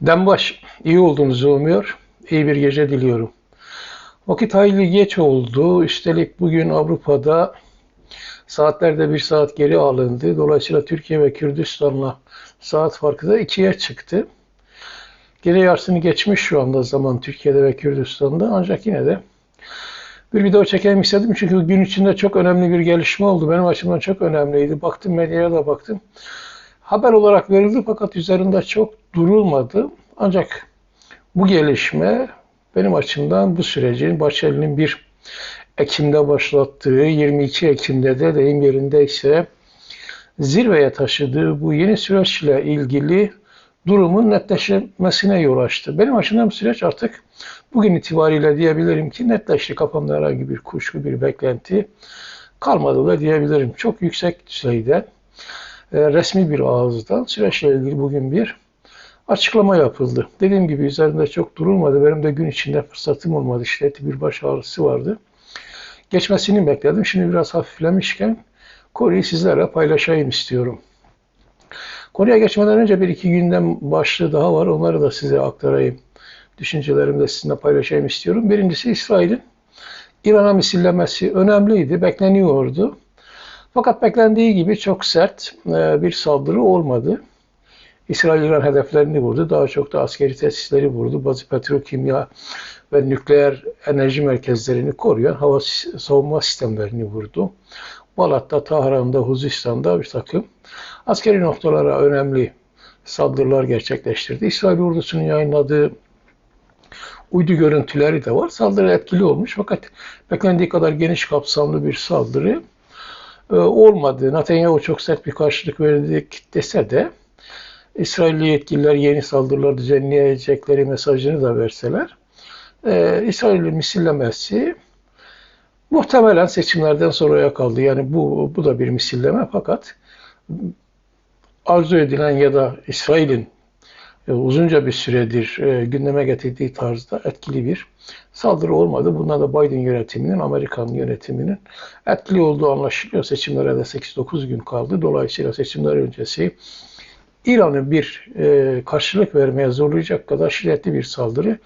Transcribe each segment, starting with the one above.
Dembaş, iyi olduğunuzu umuyor. İyi bir gece diliyorum. Vakit hayli geç oldu. Üstelik bugün Avrupa'da saatlerde bir saat geri alındı. Dolayısıyla Türkiye ve Kürdistan'la saat farkı da ikiye çıktı. Geri yarısını geçmiş şu anda zaman Türkiye'de ve Kürdistan'da. Ancak yine de bir video çekeyim istedim. Çünkü gün içinde çok önemli bir gelişme oldu. Benim açımdan çok önemliydi. Baktım medyaya da baktım. Haber olarak verildi fakat üzerinde çok durulmadı. Ancak bu gelişme benim açımdan bu sürecin Bahçeli'nin bir Ekim'de başlattığı, 22 Ekim'de de deyim yerindeyse zirveye taşıdığı bu yeni süreçle ilgili durumun netleşmesine yol açtı. Benim açımdan bu süreç artık bugün itibariyle diyebilirim ki netleşti. Kafamda herhangi bir kuşku, bir beklenti kalmadı da diyebilirim. Çok yüksek düzeyde resmi bir ağızdan süreçle ilgili bugün bir açıklama yapıldı. Dediğim gibi üzerinde çok durulmadı. Benim de gün içinde fırsatım olmadı. Şiddetli bir baş ağrısı vardı. Geçmesini bekledim. Şimdi biraz hafiflemişken konuyu sizlerle paylaşayım istiyorum. Konuya geçmeden önce bir iki gündem başlığı daha var. Onları da size aktarayım. Düşüncelerimi de sizinle paylaşayım istiyorum. Birincisi İsrail'in İran'a misillemesi önemliydi, bekleniyordu. Fakat beklendiği gibi çok sert e, bir saldırı olmadı. İsrail İran hedeflerini vurdu. Daha çok da askeri tesisleri vurdu. Bazı petrokimya ve nükleer enerji merkezlerini koruyan hava savunma sistemlerini vurdu. Balat'ta, Tahran'da, Huzistan'da bir takım askeri noktalara önemli saldırılar gerçekleştirdi. İsrail ordusunun yayınladığı uydu görüntüleri de var. Saldırı etkili olmuş fakat beklendiği kadar geniş kapsamlı bir saldırı olmadı. Netanyahu çok sert bir karşılık verdik dese de İsrailli yetkililer yeni saldırılar düzenleyecekleri mesajını da verseler e, İsrail'in misillemesi muhtemelen seçimlerden sonraya kaldı. Yani bu, bu da bir misilleme fakat arzu edilen ya da İsrail'in uzunca bir süredir e, gündeme getirdiği tarzda etkili bir saldırı olmadı. Bunda da Biden yönetiminin, Amerikan yönetiminin etkili olduğu anlaşılıyor. Seçimlere de 8-9 gün kaldı. Dolayısıyla seçimler öncesi İran'ın bir e, karşılık vermeye zorlayacak kadar şiddetli bir saldırı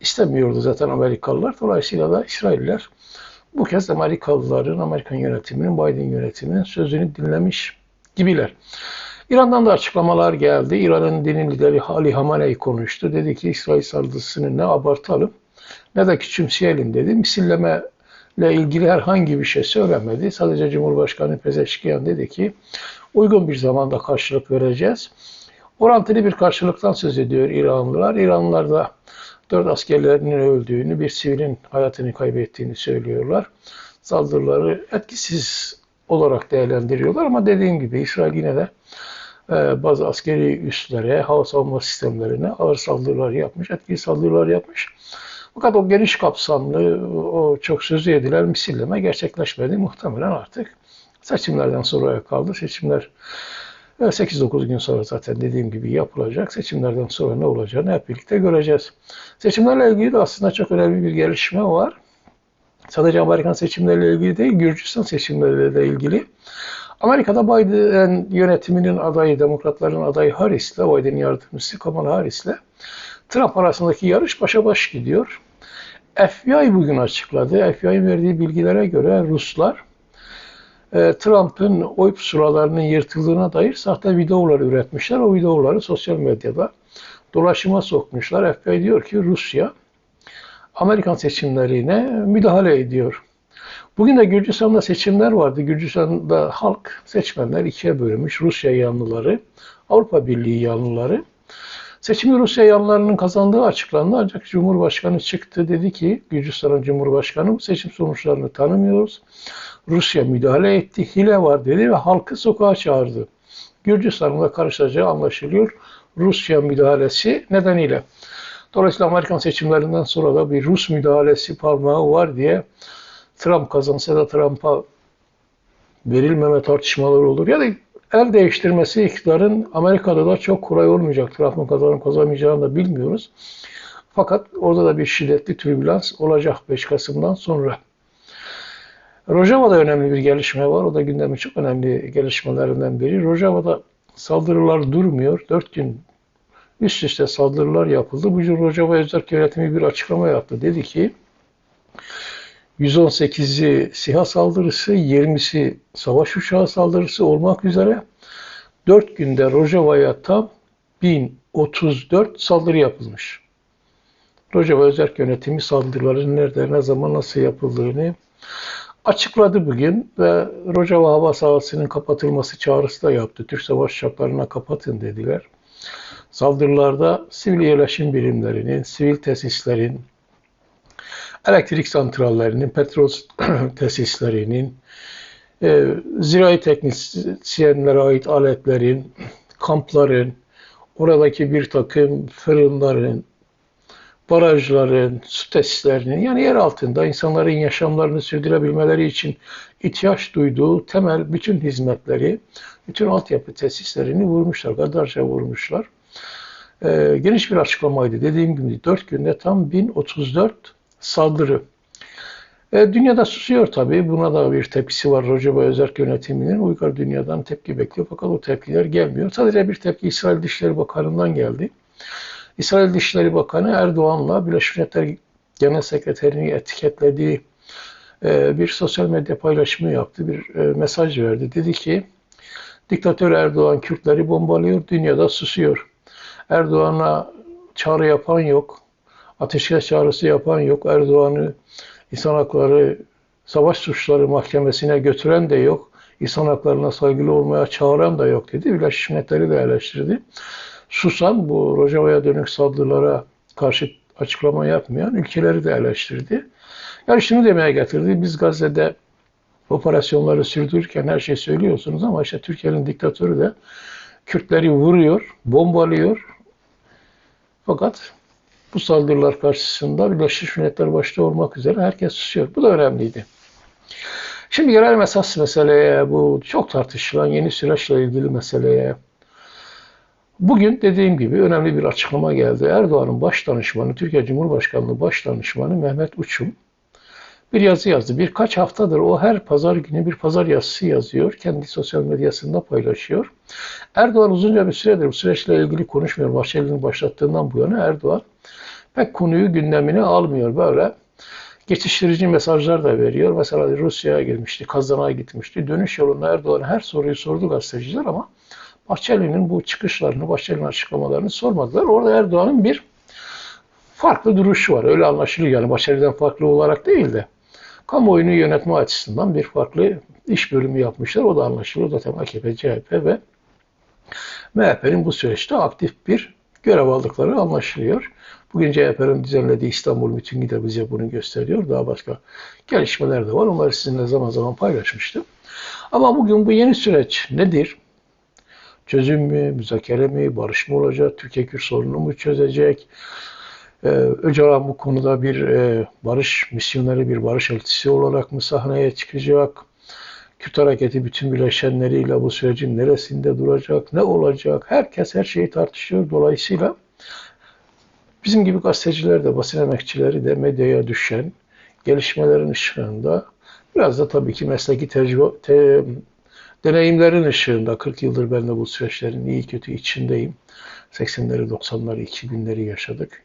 istemiyordu zaten Amerikalılar. Dolayısıyla da İsrailler bu kez Amerikalıların, Amerikan yönetiminin, Biden yönetiminin sözünü dinlemiş gibiler. İran'dan da açıklamalar geldi. İran'ın dinin lideri Ali Hamaney konuştu. Dedi ki İsrail saldırısını ne abartalım ne de küçümseyelim dedi. Misilleme ile ilgili herhangi bir şey söylemedi. Sadece Cumhurbaşkanı Pezeşkiyan dedi ki uygun bir zamanda karşılık vereceğiz. Orantılı bir karşılıktan söz ediyor İranlılar. İranlılar da dört askerlerinin öldüğünü, bir sivilin hayatını kaybettiğini söylüyorlar. Saldırıları etkisiz olarak değerlendiriyorlar ama dediğim gibi İsrail yine de bazı askeri üslere, hava savunma sistemlerine ağır saldırılar yapmış, etkili saldırılar yapmış. Fakat o geniş kapsamlı, o çok sözü edilen misilleme gerçekleşmedi. Muhtemelen artık seçimlerden sonraya kaldı. Seçimler 8-9 gün sonra zaten dediğim gibi yapılacak. Seçimlerden sonra ne olacağını hep birlikte göreceğiz. Seçimlerle ilgili de aslında çok önemli bir gelişme var. Sadece Amerikan seçimleriyle ilgili değil, Gürcistan seçimleriyle de ilgili. Amerika'da Biden yönetiminin adayı, demokratların adayı Harris'le, Biden'in yardımcısı Kamala Harris'le Trump arasındaki yarış başa baş gidiyor. FBI bugün açıkladı. FBI'nin verdiği bilgilere göre Ruslar e, Trump'ın oy pusulalarının yırtıldığına dair sahte videolar üretmişler. O videoları sosyal medyada dolaşıma sokmuşlar. FBI diyor ki Rusya Amerikan seçimlerine müdahale ediyor. Bugün de Gürcistan'da seçimler vardı. Gürcistan'da halk seçmenler ikiye bölünmüş. Rusya yanlıları, Avrupa Birliği yanlıları. Seçimi Rusya yanlarının kazandığı açıklandı ancak Cumhurbaşkanı çıktı dedi ki Gürcistan'ın Cumhurbaşkanı bu seçim sonuçlarını tanımıyoruz. Rusya müdahale etti, hile var dedi ve halkı sokağa çağırdı. Gürcistan'ın da karışacağı anlaşılıyor Rusya müdahalesi nedeniyle. Dolayısıyla Amerikan seçimlerinden sonra da bir Rus müdahalesi parmağı var diye Trump kazansa da Trump'a verilmeme tartışmaları olur. Ya da el değiştirmesi iktidarın Amerika'da da çok kolay olmayacak. Trump'ın kazanıp kazanmayacağını da bilmiyoruz. Fakat orada da bir şiddetli türbülans olacak 5 Kasım'dan sonra. Rojava'da önemli bir gelişme var. O da gündemin çok önemli gelişmelerinden biri. Rojava'da saldırılar durmuyor. 4 gün üst üste saldırılar yapıldı. Bu Rojava Özerk yönetimi bir açıklama yaptı. Dedi ki 118'i SİHA saldırısı, 20'si savaş uçağı saldırısı olmak üzere 4 günde Rojava'ya tam 1034 saldırı yapılmış. Rojava Özerk Yönetimi saldırıların nerede, ne zaman, nasıl yapıldığını açıkladı bugün ve Rojava hava sahasının kapatılması çağrısı da yaptı. Türk savaş şartlarına kapatın dediler. Saldırılarda sivil yerleşim birimlerinin, sivil tesislerin, elektrik santrallerinin, petrol tesislerinin, e, zirai teknisyenlere ait aletlerin, kampların, oradaki bir takım fırınların, barajların, su tesislerinin yani yer altında insanların yaşamlarını sürdürebilmeleri için ihtiyaç duyduğu temel bütün hizmetleri, bütün altyapı tesislerini vurmuşlar, gadarca vurmuşlar. Ee, geniş bir açıklamaydı. Dediğim gibi 4 günde tam 1034 saldırı. E, dünyada susuyor tabii. Buna da bir tepkisi var. Rojava Özerk yönetiminin Uygar dünyadan tepki bekliyor. Fakat o tepkiler gelmiyor. Sadece bir tepki İsrail Dışişleri Bakanı'ndan geldi. İsrail Dışişleri Bakanı Erdoğan'la Birleşmiş Milletler Genel Sekreterini etiketlediği e, bir sosyal medya paylaşımı yaptı. Bir e, mesaj verdi. Dedi ki diktatör Erdoğan Kürtleri bombalıyor, dünyada susuyor. Erdoğan'a çağrı yapan yok. Ateşkes çağrısı yapan yok. Erdoğan'ı insan hakları savaş suçları mahkemesine götüren de yok. İnsan haklarına saygılı olmaya çağıran da yok dedi. Birleşmiş Milletleri de eleştirdi. Susan bu Rojava'ya dönük saldırılara karşı açıklama yapmayan ülkeleri de eleştirdi. Yani şunu demeye getirdi. Biz Gazze'de operasyonları sürdürürken her şey söylüyorsunuz ama işte Türkiye'nin diktatörü de Kürtleri vuruyor, bombalıyor. Fakat bu saldırılar karşısında Birleşmiş Milletler başta olmak üzere herkes susuyor. Bu da önemliydi. Şimdi gelelim esas meseleye, bu çok tartışılan yeni süreçle ilgili meseleye. Bugün dediğim gibi önemli bir açıklama geldi. Erdoğan'ın baş danışmanı, Türkiye Cumhurbaşkanlığı baş danışmanı Mehmet Uçum bir yazı yazdı. Birkaç haftadır o her pazar günü bir pazar yazısı yazıyor. Kendi sosyal medyasında paylaşıyor. Erdoğan uzunca bir süredir bu süreçle ilgili konuşmuyor. Bahçeli'nin başlattığından bu yana Erdoğan pek konuyu gündemine almıyor. Böyle geçiştirici mesajlar da veriyor. Mesela Rusya'ya girmişti, Kazan'a gitmişti. Dönüş yolunda Erdoğan her soruyu sordu gazeteciler ama Bahçeli'nin bu çıkışlarını, Bahçeli'nin açıklamalarını sormadılar. Orada Erdoğan'ın bir farklı duruşu var. Öyle anlaşılıyor yani Bahçeli'den farklı olarak değil de kamuoyunu yönetme açısından bir farklı iş bölümü yapmışlar. O da anlaşılıyor. Zaten AKP, CHP ve MHP'nin bu süreçte aktif bir görev aldıkları anlaşılıyor. Bugün CHP'nin düzenlediği İstanbul mitingi de bize bunu gösteriyor. Daha başka gelişmeler de var. Onları sizinle zaman zaman paylaşmıştım. Ama bugün bu yeni süreç nedir? Çözüm mü, müzakere mi, barış mı olacak, Türkiye-Kürt sorununu mu çözecek? Ee, Öcalan bu konuda bir e, barış misyoneri, bir barış elçisi olarak mı sahneye çıkacak? Kürt hareketi bütün bileşenleriyle bu sürecin neresinde duracak, ne olacak? Herkes her şeyi tartışıyor. Dolayısıyla bizim gibi gazeteciler de, basın emekçileri de medyaya düşen gelişmelerin ışığında biraz da tabii ki mesleki tecrübe, te, deneyimlerin ışığında 40 yıldır ben de bu süreçlerin iyi kötü içindeyim. 80'leri, 90'ları, 2000'leri yaşadık.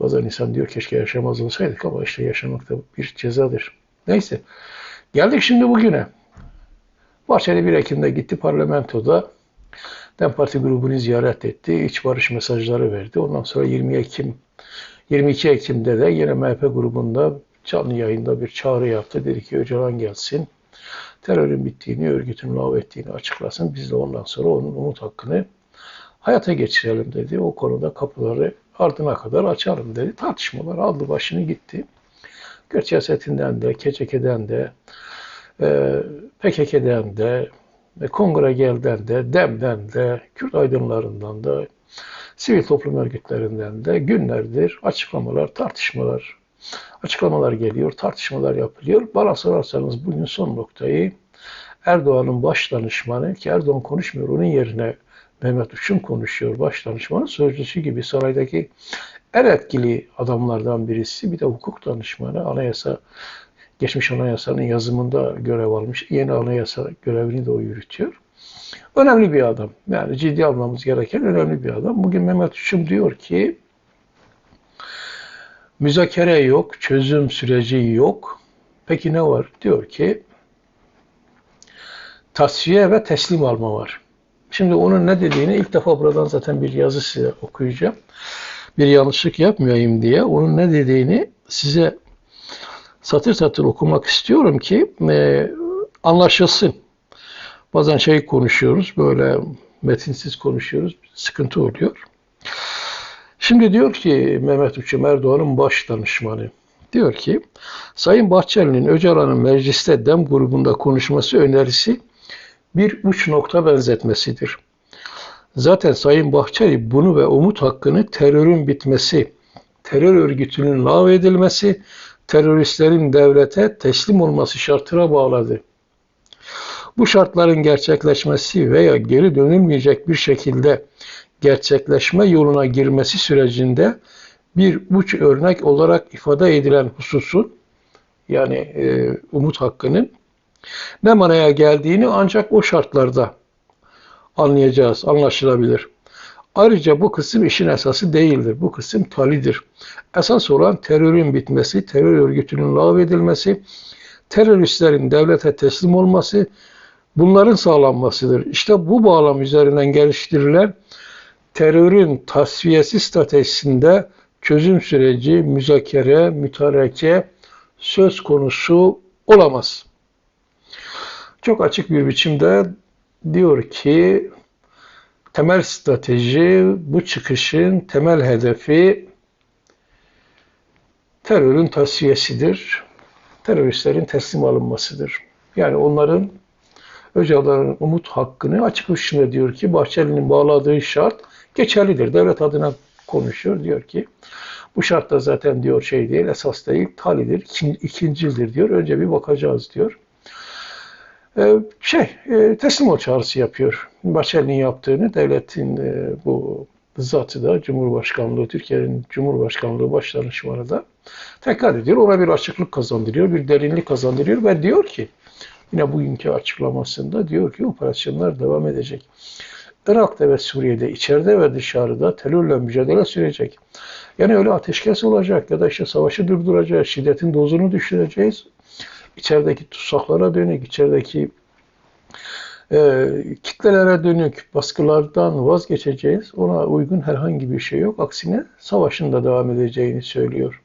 Bazen insan diyor keşke yaşamaz olsaydık ama işte yaşamak da bir cezadır. Neyse. Geldik şimdi bugüne. Bahçeli 1 Ekim'de gitti parlamentoda. DEM Parti grubunu ziyaret etti. İç barış mesajları verdi. Ondan sonra 20 Ekim 22 Ekim'de de yine MHP grubunda canlı yayında bir çağrı yaptı. Dedi ki Öcalan gelsin. Terörün bittiğini, örgütün lav ettiğini açıklasın. Biz de ondan sonra onun umut hakkını hayata geçirelim dedi. O konuda kapıları ardına kadar açarım dedi. Tartışmalar aldı başını gitti. Kürt siyasetinden de, KCK'den de, e, PKK'den de, Kongre Gel'den de, DEM'den de, Kürt aydınlarından da, sivil toplum örgütlerinden de günlerdir açıklamalar, tartışmalar, açıklamalar geliyor, tartışmalar yapılıyor. Bana sorarsanız bugün son noktayı Erdoğan'ın baş danışmanı ki Erdoğan konuşmuyor, onun yerine Mehmet Uçum konuşuyor baş danışmanı sözcüsü gibi saraydaki en etkili adamlardan birisi. Bir de hukuk danışmanı anayasa geçmiş anayasanın yazımında görev almış. Yeni anayasa görevini de o yürütüyor. Önemli bir adam. Yani ciddi almamız gereken önemli bir adam. Bugün Mehmet Uçum diyor ki müzakere yok, çözüm süreci yok. Peki ne var? Diyor ki tasfiye ve teslim alma var. Şimdi onun ne dediğini ilk defa buradan zaten bir yazı size okuyacağım. Bir yanlışlık yapmayayım diye onun ne dediğini size satır satır okumak istiyorum ki e, anlaşılsın. Bazen şey konuşuyoruz, böyle metinsiz konuşuyoruz, sıkıntı oluyor. Şimdi diyor ki Mehmet Uçum Erdoğan'ın baş danışmanı, diyor ki Sayın Bahçeli'nin Öcalan'ın mecliste dem grubunda konuşması önerisi bir uç nokta benzetmesidir. Zaten Sayın Bahçeli bunu ve umut hakkını terörün bitmesi, terör örgütünün lağvedilmesi, teröristlerin devlete teslim olması şartına bağladı. Bu şartların gerçekleşmesi veya geri dönülmeyecek bir şekilde gerçekleşme yoluna girmesi sürecinde bir uç örnek olarak ifade edilen hususun yani e, umut hakkının ne manaya geldiğini ancak o şartlarda anlayacağız, anlaşılabilir. Ayrıca bu kısım işin esası değildir. Bu kısım talidir. Esas olan terörün bitmesi, terör örgütünün lağvedilmesi, teröristlerin devlete teslim olması, bunların sağlanmasıdır. İşte bu bağlam üzerinden geliştirilen terörün tasfiyesi stratejisinde çözüm süreci, müzakere, mütareke söz konusu olamaz. Çok açık bir biçimde diyor ki temel strateji bu çıkışın temel hedefi terörün tasfiyesidir. Teröristlerin teslim alınmasıdır. Yani onların Öcalan'ın umut hakkını açık biçimde diyor ki Bahçeli'nin bağladığı şart geçerlidir. Devlet adına konuşuyor. Diyor ki bu şart da zaten diyor şey değil, esas değil, talidir, ikincildir diyor. Önce bir bakacağız diyor. Ee, şey, e, teslim ol çağrısı yapıyor. Bahçeli'nin yaptığını devletin e, bu zatı da Cumhurbaşkanlığı, Türkiye'nin Cumhurbaşkanlığı başdanışmanı da tekrar ediyor. Ona bir açıklık kazandırıyor, bir derinlik kazandırıyor ve diyor ki yine bugünkü açıklamasında diyor ki operasyonlar devam edecek. Irak'ta ve Suriye'de içeride ve dışarıda terörle mücadele sürecek. Yani öyle ateşkes olacak ya da işte savaşı durduracağız, şiddetin dozunu düşüreceğiz. İçerideki tutsaklara dönük, içerideki e, kitlelere dönük baskılardan vazgeçeceğiz. Ona uygun herhangi bir şey yok. Aksine savaşın da devam edeceğini söylüyor.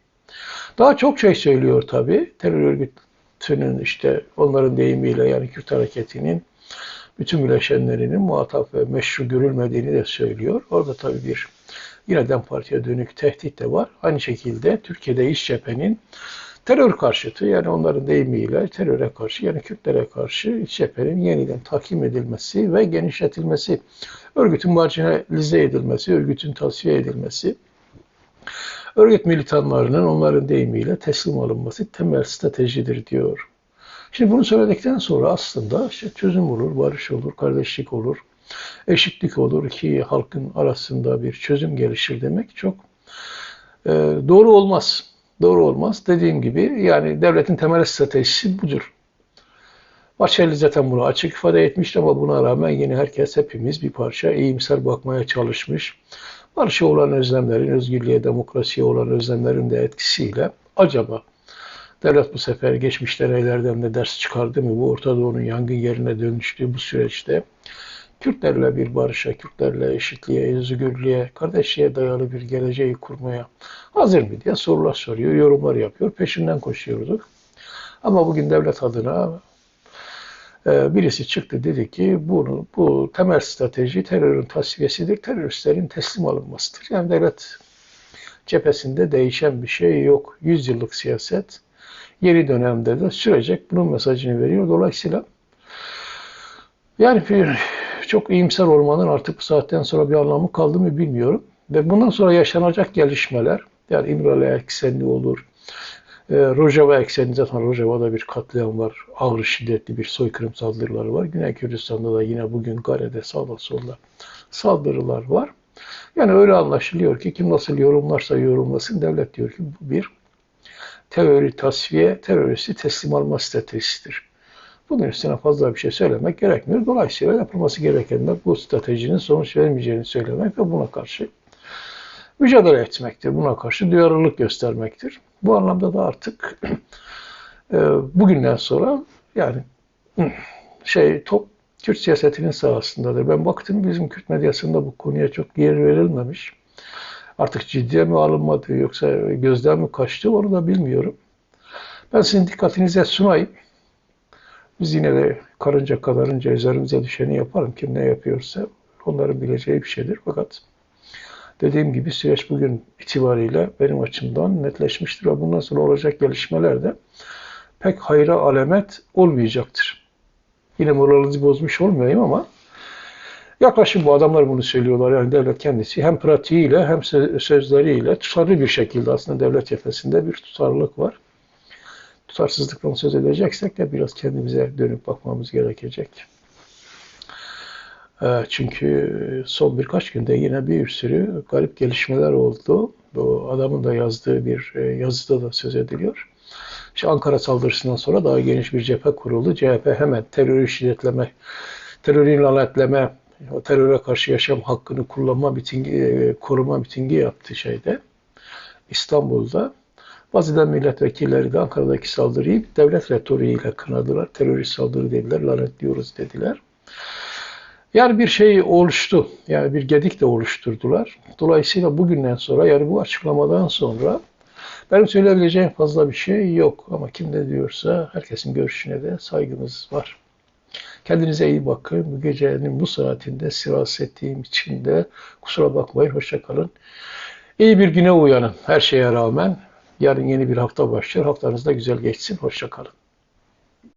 Daha çok şey söylüyor tabi. Terör örgütünün işte onların deyimiyle yani Kürt hareketinin bütün bileşenlerinin muhatap ve meşru görülmediğini de söylüyor. Orada tabii bir yine DEM Parti'ye dönük tehdit de var. Aynı şekilde Türkiye'de iş cephenin terör karşıtı yani onların deyimiyle teröre karşı yani Kürtlere karşı cephenin yeniden tahkim edilmesi ve genişletilmesi, örgütün marjinalize edilmesi, örgütün tasfiye edilmesi, örgüt militanlarının onların deyimiyle teslim alınması temel stratejidir diyor. Şimdi bunu söyledikten sonra aslında işte çözüm olur, barış olur, kardeşlik olur, eşitlik olur ki halkın arasında bir çözüm gelişir demek çok e, doğru olmaz. Doğru olmaz. Dediğim gibi yani devletin temel stratejisi budur. Bahçeli zaten bunu açık ifade etmişti ama buna rağmen yine herkes hepimiz bir parça iyimser bakmaya çalışmış. Barışa olan özlemlerin, özgürlüğe, demokrasiye olan özlemlerin de etkisiyle acaba Devlet bu sefer geçmiş deneylerden de ders çıkardı mı? Bu Orta Doğu'nun yangın yerine dönüştüğü bu süreçte Kürtlerle bir barışa, Kürtlerle eşitliğe, özgürlüğe, kardeşliğe dayalı bir geleceği kurmaya hazır mı diye sorular soruyor, yorumlar yapıyor. Peşinden koşuyorduk. Ama bugün devlet adına e, birisi çıktı dedi ki bunu, bu temel strateji terörün tasfiyesidir, teröristlerin teslim alınmasıdır. Yani devlet cephesinde değişen bir şey yok. Yüzyıllık siyaset yeni dönemde de sürecek. Bunun mesajını veriyor. Dolayısıyla yani bir, çok iyimser olmanın artık bu saatten sonra bir anlamı kaldı mı bilmiyorum. Ve bundan sonra yaşanacak gelişmeler, yani İmralı eksenli olur, e, Rojava eksenli zaten Rojava'da bir katliam var, ağır şiddetli bir soykırım saldırıları var. Güney Kürdistan'da da yine bugün Gare'de sağda solda saldırılar var. Yani öyle anlaşılıyor ki kim nasıl yorumlarsa yorumlasın devlet diyor ki bu bir terörü tasfiye, teröristi teslim alma stratejisidir. Bunun üstüne fazla bir şey söylemek gerekmiyor. Dolayısıyla yapılması gerekenler bu stratejinin sonuç vermeyeceğini söylemek ve buna karşı mücadele etmektir. Buna karşı duyarlılık göstermektir. Bu anlamda da artık e, bugünden sonra yani şey top Kürt siyasetinin sahasındadır. Ben baktım bizim Kürt medyasında bu konuya çok yer verilmemiş. Artık ciddiye mi alınmadı yoksa gözden mi kaçtı onu da bilmiyorum. Ben sizin dikkatinize sunayım. Biz yine de karınca kadarınca üzerimize düşeni yaparım. Kim ne yapıyorsa onların bileceği bir şeydir. Fakat dediğim gibi süreç bugün itibariyle benim açımdan netleşmiştir ve bundan sonra olacak gelişmeler de pek hayra alamet olmayacaktır. Yine moralinizi bozmuş olmayayım ama yaklaşım bu adamlar bunu söylüyorlar. Yani devlet kendisi hem pratiğiyle hem sözleriyle tutarlı bir şekilde aslında devlet cephesinde bir tutarlılık var. Tutarsızlıktan söz edeceksek de biraz kendimize dönüp bakmamız gerekecek. Ee, çünkü son birkaç günde yine bir sürü garip gelişmeler oldu. Bu adamın da yazdığı bir e, yazıda da söz ediliyor. İşte Ankara saldırısından sonra daha geniş bir cephe kuruldu. CHP hemen terörü şiddetleme, terörü lanetleme, teröre karşı yaşam hakkını kullanma mitingi, e, koruma mitingi yaptı şeyde. İstanbul'da. Bazı milletvekilleri de Ankara'daki saldırıyı devlet retoriğiyle kınadılar. Terörist saldırı dediler, lanetliyoruz dediler. Yani bir şey oluştu. Yani bir gedik de oluşturdular. Dolayısıyla bugünden sonra yani bu açıklamadan sonra benim söyleyebileceğim fazla bir şey yok. Ama kim ne diyorsa herkesin görüşüne de saygımız var. Kendinize iyi bakın. Bu gecenin bu saatinde sirasettiğim için de kusura bakmayın. Hoşçakalın. İyi bir güne uyanın her şeye rağmen. Yarın yeni bir hafta başlıyor. Haftanız da güzel geçsin. Hoşçakalın.